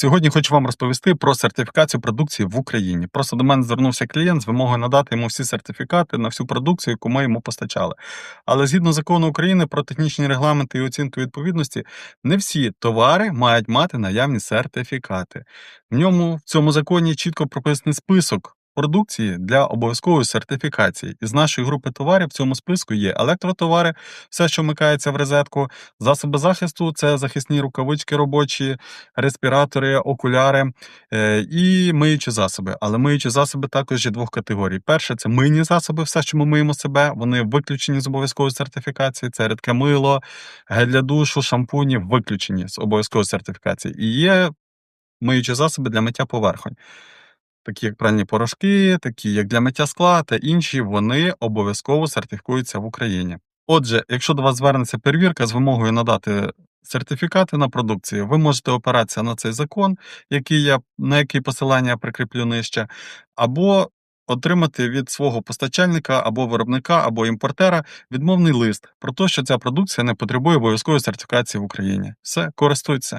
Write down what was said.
Сьогодні хочу вам розповісти про сертифікацію продукції в Україні. Просто до мене звернувся клієнт з вимогою надати йому всі сертифікати на всю продукцію, яку ми йому постачали. Але згідно закону України про технічні регламенти і оцінку відповідності, не всі товари мають мати наявні сертифікати. В ньому в цьому законі чітко прописаний список. Продукції для обов'язкової сертифікації. Із нашої групи товарів в цьому списку є електротовари, все, що вмикається в розетку, засоби захисту це захисні рукавички робочі, респіратори, окуляри е, і миючі засоби. Але миючі засоби також є двох категорій. Перше це мийні засоби, все, що ми миємо себе. Вони виключені з обов'язкової сертифікації. Це рідке мило, гель для душу, шампуні виключені з обов'язкової сертифікації. І є миючі засоби для миття поверхонь. Такі як пральні порошки, такі як для миття скла та інші, вони обов'язково сертифікуються в Україні. Отже, якщо до вас звернеться перевірка з вимогою надати сертифікати на продукцію, ви можете опиратися на цей закон, який я, на який посилання прикріплю нижче, або отримати від свого постачальника або виробника, або імпортера відмовний лист про те, що ця продукція не потребує обов'язкової сертифікації в Україні. Все, користуйтеся.